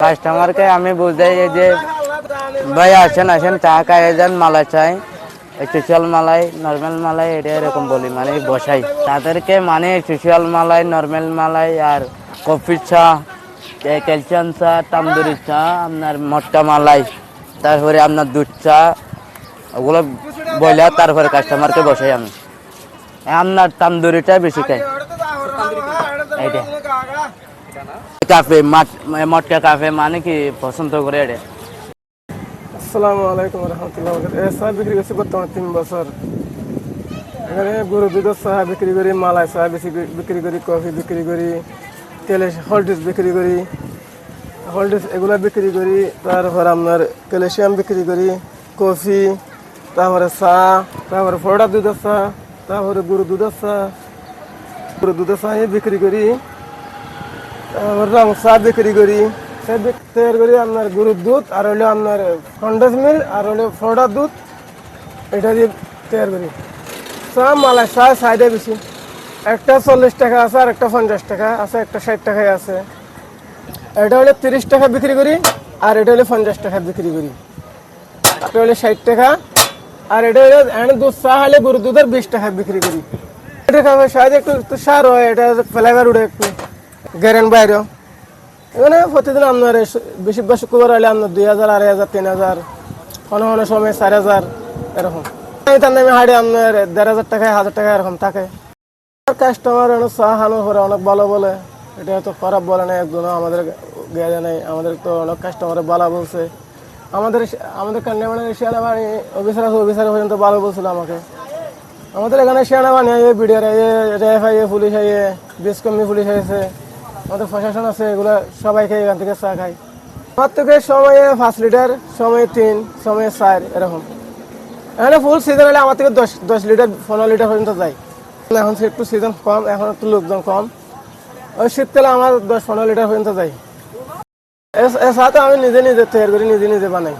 কাস্টমারকে আমি বুঝাই যে, ভাই, আসেন আসেন, চা খাইয়ে যান, মালাই চাই। স্পেশাল মালাই, নর্মাল মালাই, এটা এরকম বলি মানে বসাই। তাদেরকে মানে স্পেশাল মালাই, নর্মাল মালাই আর কফি চা ক্যালসিয়াম চা, তান্দুরি চা, আপনার মটকা মালাই, তারপরে আপনার দুধ চা, ওগুলো বইলা তারপরে কাস্টমারকে বসাই আমি। আপনার তান্দুরিটা বেশি খাই। এইটা। কাফে মটকা কাফে মানে কি পছন্দ করে এটা আসসালামু আলাইকুম রহমতুল্লাহ এ চা বিক্রি করছি বর্তমানে তিন বছর। এখানে গরু দুধের চা বিক্রি করি মালাই চা বেশি বিক্রি করি কফি বিক্রি করি তেলে হলডিস বিক্রি করি হলডিস এগুলো বিক্রি করি তারপর আপনার ক্যালসিয়াম বিক্রি করি কফি তারপরে চা তারপরে ফোড়া দুধের চা তারপরে গরু দুধের চা গরু দুধের চা বিক্রি করি। রং চা বিক্রি করি বিক- তৈরি করি আপনার গরুর দুধ, আর হলো আপনার কন্ডেন্স মিল, আর হলো ফোড়া দুধ। এটা দিয়ে তৈরি করি। চা মালাই চা সাইডে বেশি। একটা চল্লিশ টাকা আছে, আর একটা পঞ্চাশ টাকা আছে, একটা ষাট টাকায় আছে। এটা হলো তিরিশ টাকা বিক্রি করি, আর এটা হলো পঞ্চাশ টাকা বিক্রি করি। এটা হলো ষাট টাকা, আর এটা হলো এখানে দুধ চা হলে গরু দুধের বিশ টাকা বিক্রি করি। এটা খাবে সাইডে একটু একটু সার হয়, এটা ফ্লেভার উঠে একটু। গ্যারেন বাইরেও এখানে প্রতিদিন আপনার বেশিরভাগ শুক্রবার হলে আপনার দুই হাজার, আড়াই হাজার, তিন হাজার কোনো কোনো সময় চার হাজার, এরকম। তার হাড়ে আপনার দেড় হাজার টাকায়, হাজার টাকা এরকম থাকে। কাস্টমার অনেক চা হানো করে অনেক ভালো বলে। এটা তো খারাপ বলে না একজন আমাদের গেজে নেই। আমাদের তো অনেক কাস্টমার ভালো বলছে। আমাদের আমাদের কান্যাবাড়ি সেনাবাহিনী অফিসার আছে, অফিসার পর্যন্ত ভালো বলছিল আমাকে। আমাদের এখানে সেনাবাহিনী আইয়ে, বিডিআর আইয়ে, রেফ আইয়ে, পুলিশ আইয়ে বিএসকমি পুলিশ আইছে। আমাদের প্রশাসন আছে, এগুলো সবাইকে এখান থেকে চা খাই আমার থেকে সময়ে পাঁচ লিটার, সময়ে তিন, সময়ে চার, এরকম। এখানে ফুল সিজন হলে আমার থেকে দশ দশ লিটার, পনেরো লিটার পর্যন্ত যায়। এখন একটু সিজন কম, এখন একটু লোকজন কম। ওই শীতকালে আমার দশ পনেরো লিটার পর্যন্ত যায়। এর সাথে আমি নিজে নিজে তৈরি করি, নিজে নিজে বানাই।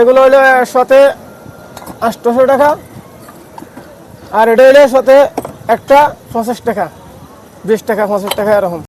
এগুলো হলো এর সাথে আটশোশো টাকা আর এটা হলো সাথে একটা পঁচিশ টাকা, বিশ টাকা, পঁচিশ টাকা, এরকম।